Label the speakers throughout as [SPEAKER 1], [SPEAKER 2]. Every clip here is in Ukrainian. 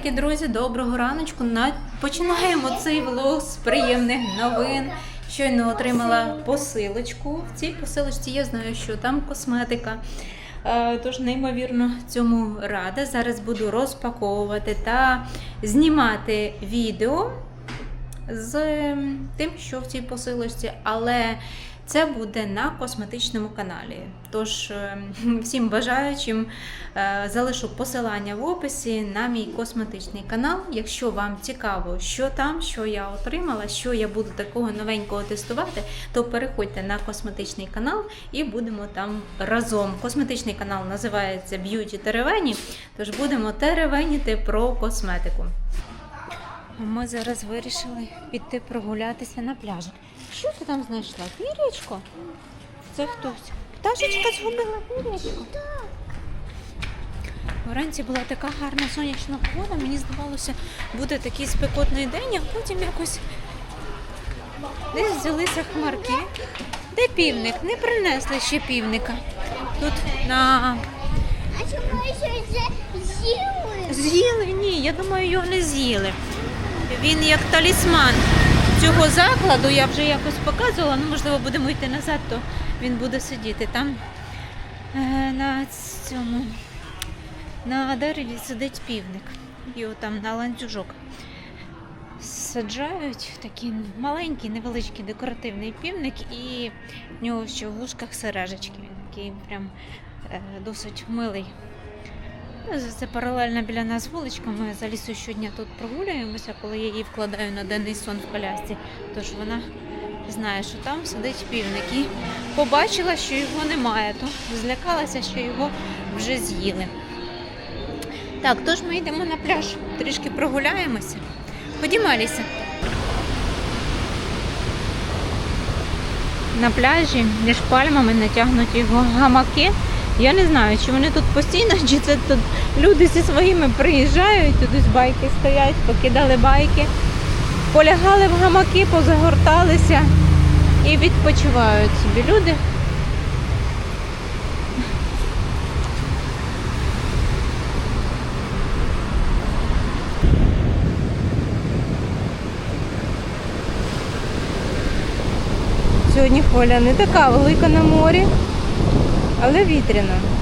[SPEAKER 1] Привітики, друзі! Доброго раночку. Починаємо цей влог з приємних новин. Щойно отримала посилочку. В цій посилочці я знаю, що там косметика. Е, Тож, неймовірно, цьому рада. Зараз буду розпаковувати та знімати відео з ем, тим, що в цій посилочці, але це буде на косметичному каналі. Тож ем, всім бажаючим е, залишу посилання в описі на мій косметичний канал. Якщо вам цікаво, що там, що я отримала, що я буду такого новенького тестувати, то переходьте на косметичний канал і будемо там разом. Косметичний канал називається Beauty Теревені, тож будемо теревеніти про косметику. Ми зараз вирішили піти прогулятися на пляжі. Що ти там знайшла? Пірічко? Це хтось. Пташечка згубила пірічко. Вранці була така гарна сонячна погода. Мені здавалося, буде такий спекотний день, а потім якось десь взялися хмарки. Де півник? Не принесли ще півника. Тут на
[SPEAKER 2] А чому ще з'їли?
[SPEAKER 1] З'їли? Ні, я думаю, його не з'їли. Він як талісман цього закладу, я вже якось показувала, ну можливо будемо йти назад, то він буде сидіти. Там е, на цьому на дереві сидить півник. Його там на ланцюжок саджають такий маленький, невеличкий декоративний півник, і в нього ще в вушках сережечки. Він такий прям е, досить милий. Це паралельно біля нас вуличка. Ми за лісою щодня тут прогулюємося, коли я її вкладаю на денний сон в колясці. Тож вона знає, що там сидить півник. І побачила, що його немає, то злякалася, що його вже з'їли. Так, тож ми йдемо на пляж, трішки прогуляємося. Ходімо, Аліся. На пляжі між пальмами натягнуті гамаки. Я не знаю, чи вони тут постійно, чи це тут люди зі своїми приїжджають, тут ось байки стоять, покидали байки, полягали в гамаки, позагорталися і відпочивають собі люди. Сьогодні хвиля не така велика на морі, але вітряна.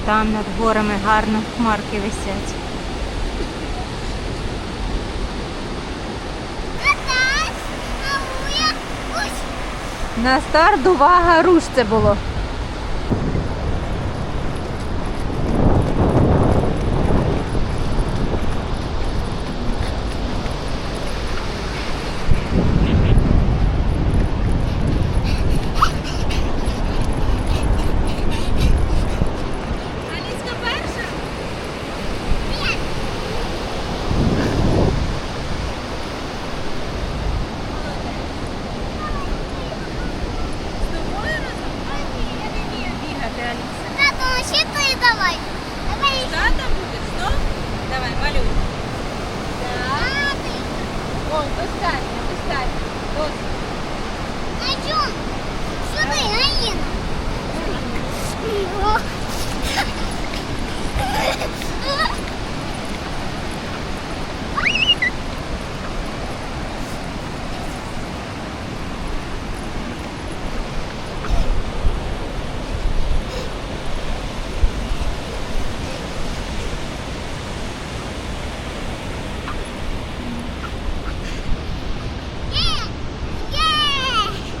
[SPEAKER 1] Вон там над горами гарно хмарки висять. На старт увага, руш це було.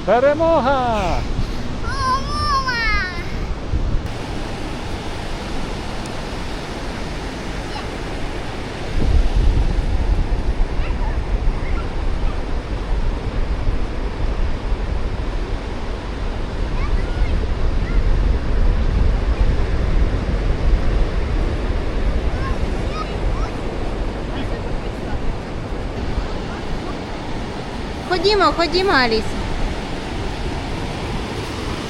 [SPEAKER 3] Перемога!
[SPEAKER 1] Ходімо, ходімо, Аліс.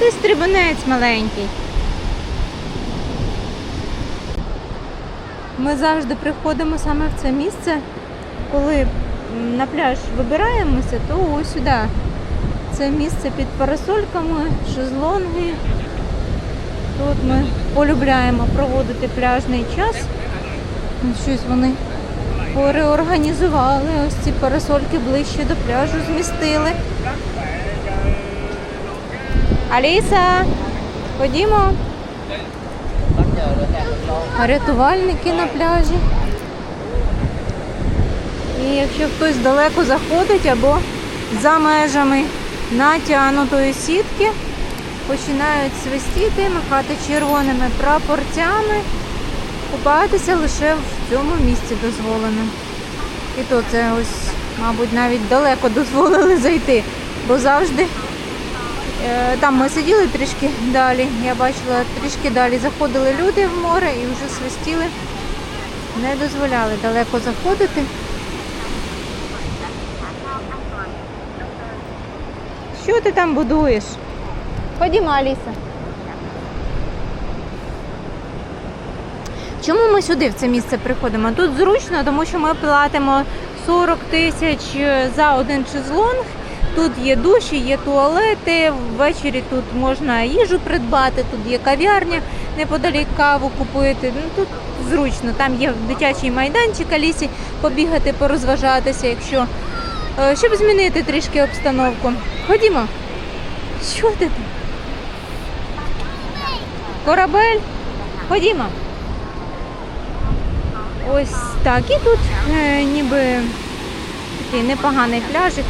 [SPEAKER 1] Ти стрибунець маленький. Ми завжди приходимо саме в це місце, коли на пляж вибираємося, то ось сюди. Це місце під парасольками, шезлонги. Тут ми полюбляємо проводити пляжний час. Щось вони переорганізували. Ось ці парасольки ближче до пляжу змістили. Аліса, ходімо. Рятувальники на пляжі. І якщо хтось далеко заходить або за межами натягнутої сітки, починають свистіти, махати червоними прапорцями. Купатися лише в цьому місці дозволено. І то це ось, мабуть, навіть далеко дозволили зайти, бо завжди там ми сиділи трішки далі. Я бачила, трішки далі заходили люди в море і вже свистіли. Не дозволяли далеко заходити. Що ти там будуєш? Ходімо, Аліса. Чому ми сюди в це місце приходимо? Тут зручно, тому що ми платимо 40 тисяч за один шезлонг. Тут є душі, є туалети. Ввечері тут можна їжу придбати, тут є кав'ярня, неподалік каву купити. Ну тут зручно. Там є дитячий майданчик Алісі, побігати, порозважатися, якщо е, щоб змінити трішки обстановку. Ходімо. Що ти там? Корабель? Ходімо. Ось так. І тут е, ніби такий непоганий пляжик.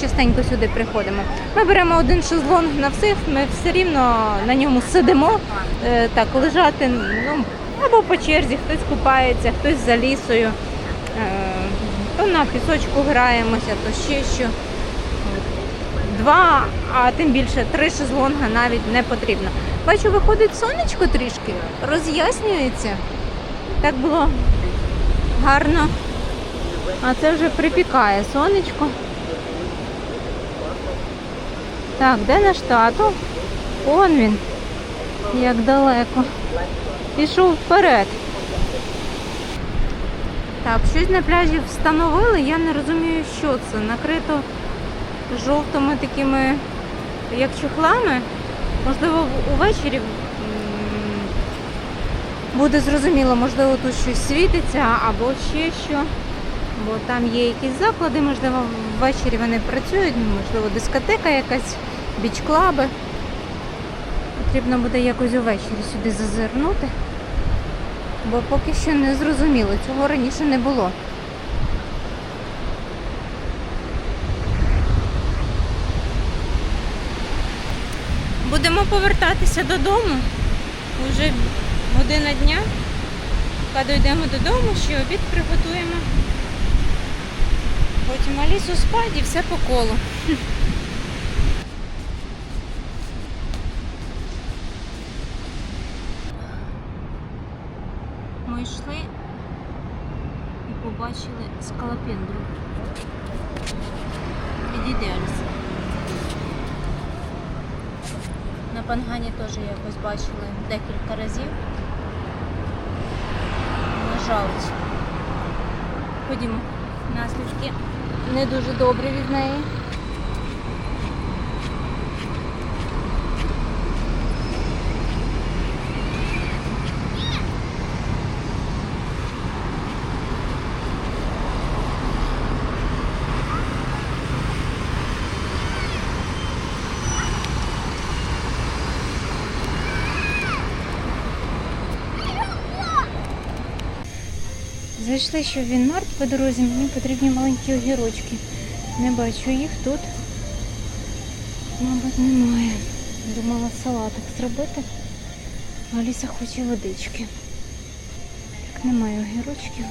[SPEAKER 1] Частенько сюди приходимо. Ми беремо один шезлонг на всіх, ми все рівно на ньому сидимо, е, так, лежати, ну, або по черзі, хтось купається, хтось за лісою, е, то на пісочку граємося, то ще що. Два, а тим більше три шезлонга навіть не потрібно. Бачу, виходить сонечко трішки, роз'яснюється. Так було гарно. А це вже припікає сонечко. Так, де наш тато? Он він. Як далеко. Пішов вперед. Так, щось на пляжі встановили, я не розумію, що це. Накрито жовтими такими, як чохлами. Можливо, увечері буде зрозуміло, можливо, тут щось світиться або ще що. Бо там є якісь заклади, можливо, ввечері вони працюють, можливо, дискотека якась, біч-клаби. Потрібно буде якось увечері сюди зазирнути. Бо поки що не зрозуміло, цього раніше не було. Будемо повертатися додому. Уже година дня. Коли дійдемо додому, ще обід приготуємо. Потім Алісу спать і все по колу. Ми йшли і побачили скалопендру. Підійди, Аліса. На Пангані теж якось бачили декілька разів. На жаль, Ходімо. Наслідки не дуже добрі від неї. Зайшли ще в Вінмарт по дорозі, мені потрібні маленькі огірочки. Не бачу їх тут. Мабуть, немає. Думала салатик зробити. Аліса хоче водички. Так, немає огірочків.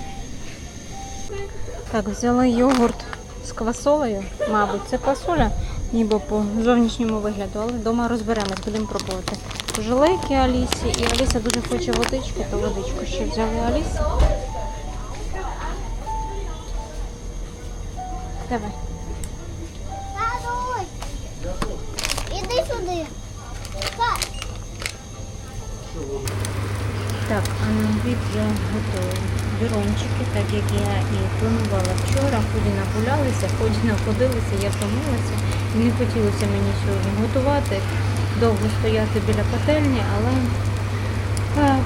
[SPEAKER 1] Так, взяла йогурт з квасолею. Мабуть, це квасоля, ніби по зовнішньому вигляду, але вдома розберемось, будемо пробувати. Желейки Алісі, і Аліса дуже хоче водички, то водичку ще взяли Алісі. Давай.
[SPEAKER 2] Давай. Іди сюди. Так.
[SPEAKER 1] Так, а на обід я готую бірончики, так як я і планувала вчора. Ході нагулялися, ході находилися, я втомилася. І не хотілося мені сьогодні готувати, довго стояти біля пательні, але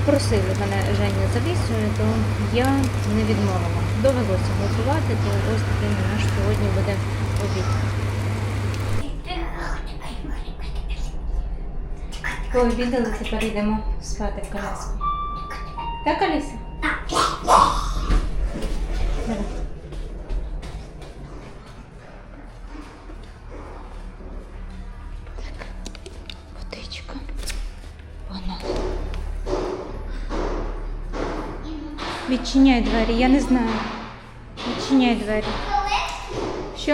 [SPEAKER 1] просили мене Женя за то я не відмовила. Довелося готувати, то ось такий наш сьогодні буде обід. Пообідали, тепер йдемо спати в коляску. Так, Аліса? Давай. Так, водичка. Погнали. Відчиняй двері, я не знаю. Відчиняй двері. Що?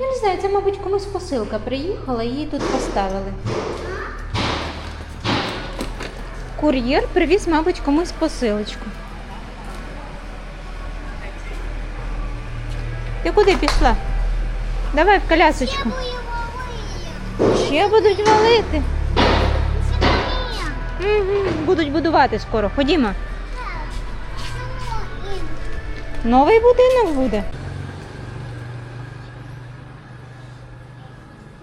[SPEAKER 1] Я не знаю, це, мабуть, комусь посилка приїхала і її тут поставили. Кур'єр привіз, мабуть, комусь посилочку. Ти куди пішла? Давай в колясочку. Ще будуть валити. Угу. Будуть будувати скоро. Ходімо. Новий будинок буде.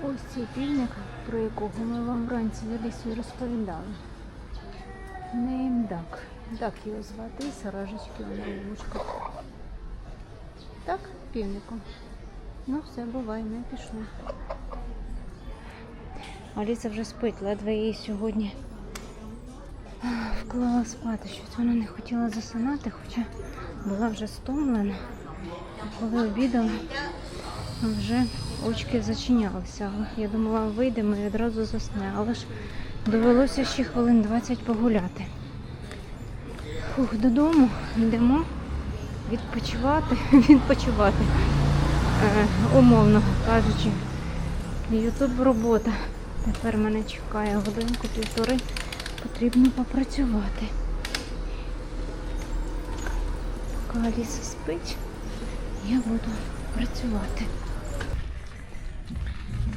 [SPEAKER 1] Ось цей пільник, про якого ми вам вранці за лісою розповідали. Неймдак. Так його звати, саражечки вона в вушках. Так, півником. Ну все, бувай, ми пішли. Аліса вже спить, ледве її сьогодні вклала спати. Щось вона не хотіла засинати, хоча була вже стомлена. Коли обідала, вже очки зачинялися. Я думала, вийдемо і одразу засне. Але ж довелося ще хвилин 20 погуляти. Фух, додому йдемо відпочивати, відпочивати. Е, умовно кажучи. Ютуб робота. Тепер мене чекає годинку півтори. Потрібно попрацювати. Поки Аліса спить, я буду працювати.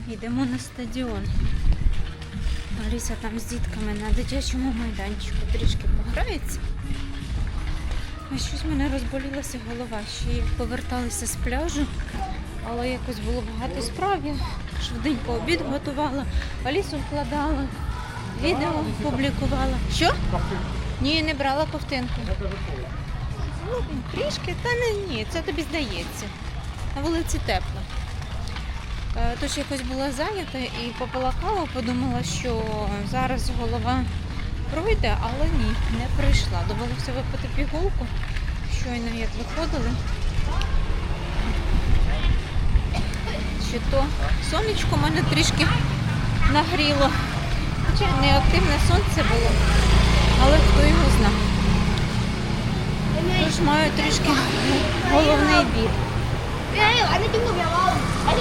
[SPEAKER 1] Йдемо на стадіон. Аліса там з дітками на дитячому майданчику трішки пограється. А щось мене розболілася голова. Ще як поверталися з пляжу, але якось було багато справ. Я швиденько обід готувала, Алісу вкладала, відео публікувала. Що? Ні, не брала ковтинку. Ну, трішки, та не ні, це тобі здається. На вулиці тепло. Е, Тож якось була зайнята і попила подумала, що зараз голова пройде, але ні, не прийшла. Довелося випити пігулку. Щойно як виходили. Чи то сонечко мене трішки нагріло. Хоча не активне сонце було, але хто його знав. Тож маю трішки головний біль.
[SPEAKER 2] Không?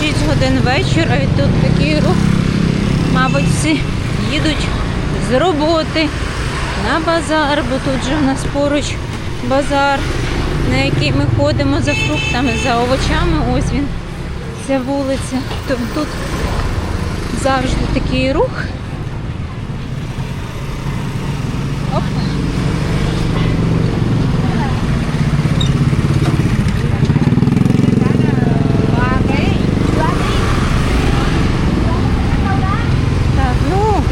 [SPEAKER 1] 6 годин вечора і тут такий рух. Мабуть, всі їдуть з роботи на базар, бо тут же в нас поруч базар, на який ми ходимо за фруктами, за овочами. Ось він, ця вулиця. Тут завжди такий рух. Оп. Так, ну.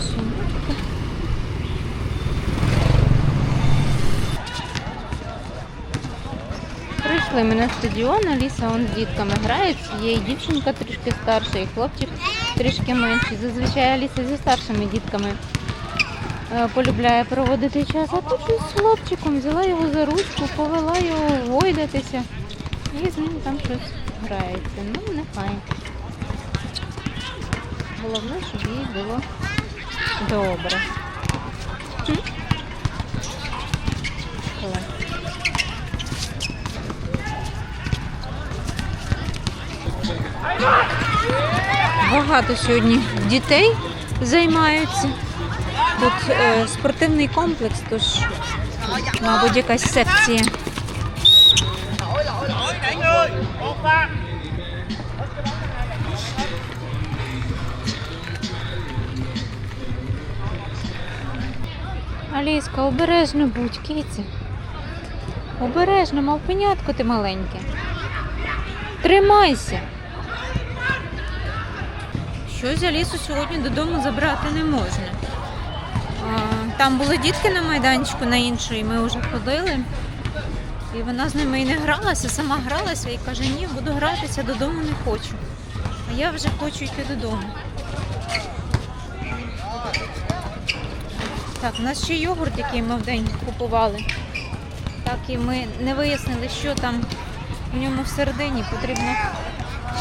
[SPEAKER 1] Сумочка. Прийшли ми на стадіон, Аліса он з дітками грається, є і дівчинка трішки старша, і хлопчик трішки менший. Зазвичай Аліса зі старшими дітками е, полюбляє проводити час, а тут з хлопчиком взяла його за ручку, повела його гойдатися і з ним там щось грається. Ну, нехай. Головне, щоб їй було добре. Клас. Багато сьогодні дітей займаються. Тут е, спортивний комплекс, тож, мабуть, якась секція. Аліска, обережно будь, киці. Обережно, мав пенятко ти маленьке. Тримайся. Щось Алісу сьогодні додому забрати не можна. Там були дітки на майданчику на іншої, ми вже ходили. І вона з ними і не гралася, сама гралася і каже, ні, буду гратися, додому не хочу. А я вже хочу йти додому. Так, у нас ще йогурт, який ми в день купували. Так і ми не вияснили, що там в ньому всередині. Потрібно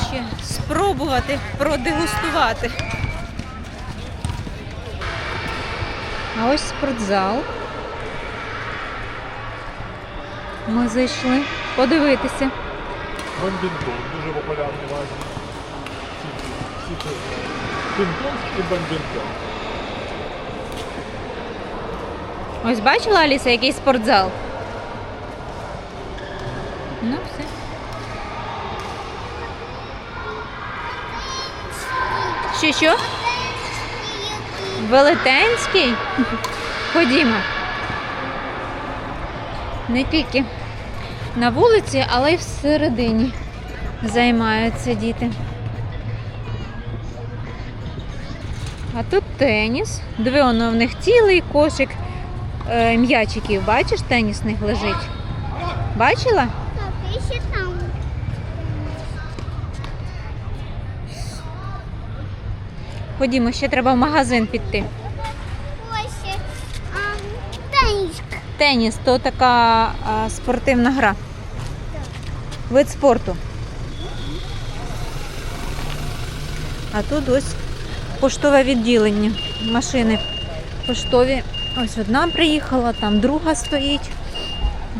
[SPEAKER 1] ще спробувати продегустувати. А ось спортзал. Ми зайшли подивитися.
[SPEAKER 3] Бандинтон дуже популярний в Азії. Всі, це. І бандинтон.
[SPEAKER 1] Ось бачила Аліса, який спортзал? Що, що? Велетенський? Ходімо. Не тільки на вулиці, але й всередині займаються діти. А тут теніс. Диви, воно в них цілий кошик е, м'ячиків. Бачиш, тенісних лежить. Бачила? Ходімо, ще треба в магазин піти.
[SPEAKER 2] Теніска.
[SPEAKER 1] Теніс то така а, спортивна гра. Вид спорту. А тут ось поштове відділення. Машини поштові. Ось одна приїхала, там друга стоїть.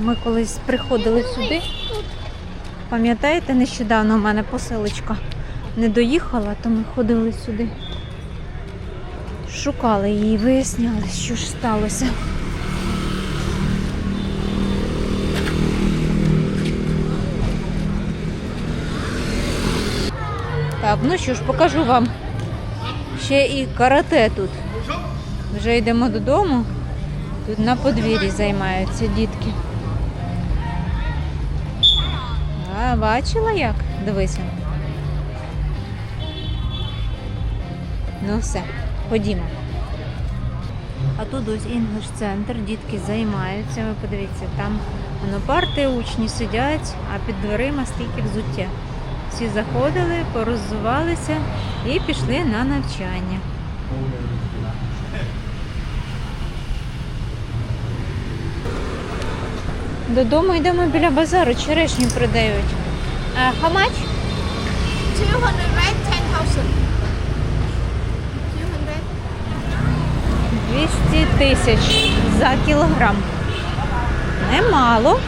[SPEAKER 1] Ми колись приходили сюди. Пам'ятаєте, нещодавно у мене посилочка не доїхала, то ми ходили сюди. Шукали її, виясняли, що ж сталося. Так, ну що ж, покажу вам ще і карате тут. Вже йдемо додому. Тут на подвір'ї займаються дітки. А, бачила як? Дивися. Ну все, ходімо. А тут ось інглиш центр, дітки займаються. Ви подивіться, там воно парти, учні сидять, а під дверима стільки взуття. Всі заходили, пороззувалися і пішли на навчання. Додому йдемо біля базару, черешню продають. How much?
[SPEAKER 2] 200 200.
[SPEAKER 1] 200 тисяч за кілограм. Немало.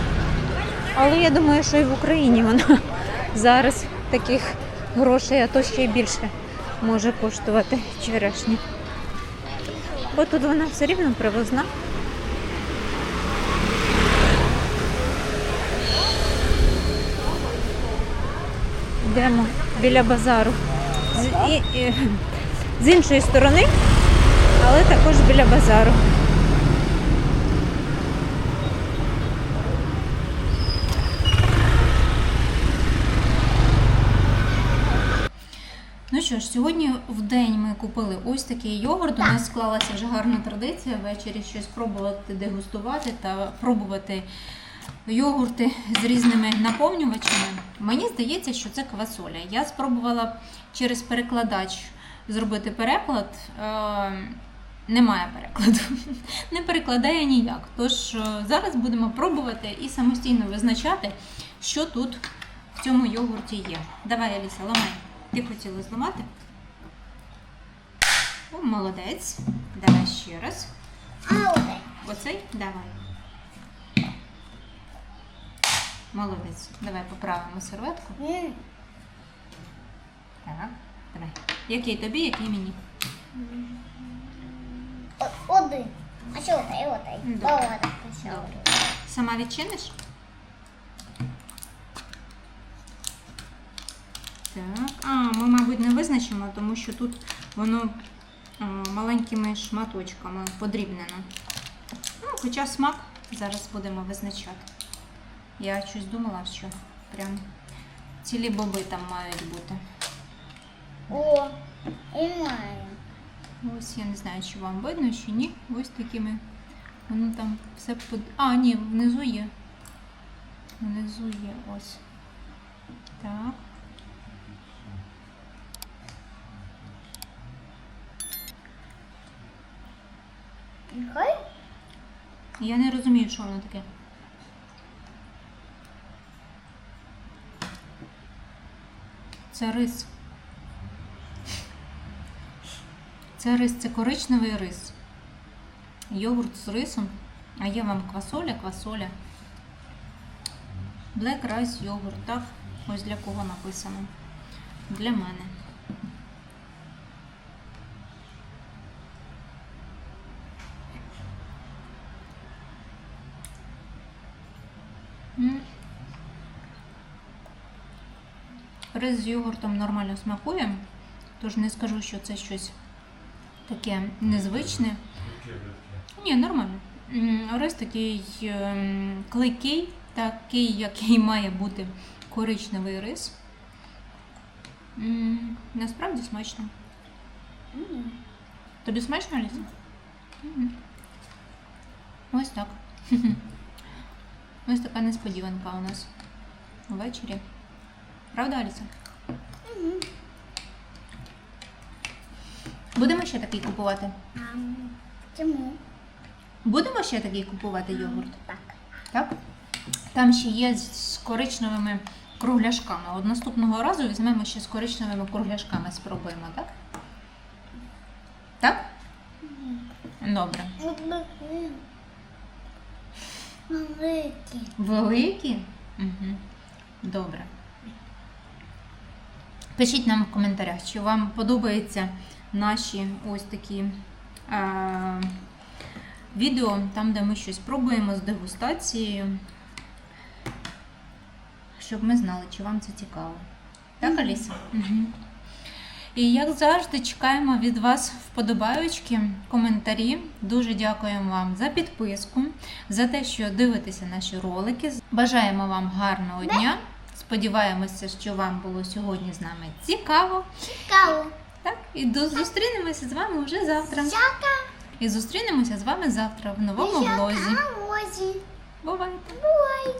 [SPEAKER 1] Але я думаю, що і в Україні вона зараз таких грошей, а то ще й більше може коштувати черешня. Бо тут вона все рівно привозна. Йдемо біля базару. З, і, і, з іншої сторони, але також біля базару. Ну що ж, сьогодні в день ми купили ось такий йогурт. У нас склалася вже гарна традиція ввечері щось пробувати дегустувати та пробувати йогурти з різними наповнювачами. Мені здається, що це квасоля. Я спробувала через перекладач зробити переклад. Немає перекладу, не перекладає ніяк. Тож е, зараз будемо пробувати і самостійно визначати, що тут в цьому йогурті є. Давай, Аліса, ламай. Ти хотіла зламати? О, молодець. Давай ще раз. Оцей? Давай. Молодець. Давай поправимо серветку. Так. Давай. Який тобі, який мені?
[SPEAKER 2] Один. А що отай, отай?
[SPEAKER 1] Добре.
[SPEAKER 2] О, так, все.
[SPEAKER 1] Добре. Сама відчиниш? Так. А, ми, мабуть, не визначимо, тому що тут воно а, маленькими шматочками подрібнено. Ну, хоча смак зараз будемо визначати. Я щось думала, що прям цілі боби там мають бути.
[SPEAKER 2] О, і маю.
[SPEAKER 1] Ось я не знаю, чи вам видно, чи ні. Ось такими. Воно там все под... А, ні, внизу є. Внизу є ось. Так.
[SPEAKER 2] Нехай?
[SPEAKER 1] Я не розумію, що воно таке. Це рис. Це рис, це коричневий рис. Йогурт з рисом. А є вам квасоля, квасоля. Black rice йогурт, так? Ось для кого написано. Для мене. Рис з йогуртом нормально смакує, тож не скажу, що це щось таке незвичне. Ні, нормально. Рис такий ем, клейкий, такий, який має бути коричневий рис. Насправді смачно. Тобі смачно, Аліса? Ось так. Ось така несподіванка у нас ввечері. Правда, Аліса?
[SPEAKER 2] Мгм.
[SPEAKER 1] Будемо ще такий купувати?
[SPEAKER 2] Чому?
[SPEAKER 1] Будемо ще такий купувати йогурт?
[SPEAKER 2] Так.
[SPEAKER 1] Так? Там ще є з коричневими кругляшками. От наступного разу візьмемо ще з коричневими кругляшками, спробуємо, так? Так? Добре.
[SPEAKER 2] Великий.
[SPEAKER 1] Великі? Угу. Добре. Пишіть нам в коментарях, чи вам подобаються наші ось такі е, відео, там, де ми щось пробуємо з дегустацією, щоб ми знали, чи вам це цікаво. Так, Аліса? Угу. І як завжди, чекаємо від вас вподобаючки, коментарі. Дуже дякуємо вам за підписку, за те, що дивитеся наші ролики. Бажаємо вам гарного дня. Сподіваємося, що вам було сьогодні з нами цікаво.
[SPEAKER 2] Каву.
[SPEAKER 1] Так, і до зустрінемося з вами вже завтра.
[SPEAKER 2] Сяка.
[SPEAKER 1] І зустрінемося з вами завтра в новому влозі.
[SPEAKER 2] Бувайте.
[SPEAKER 1] Бувайте!
[SPEAKER 2] Бувай.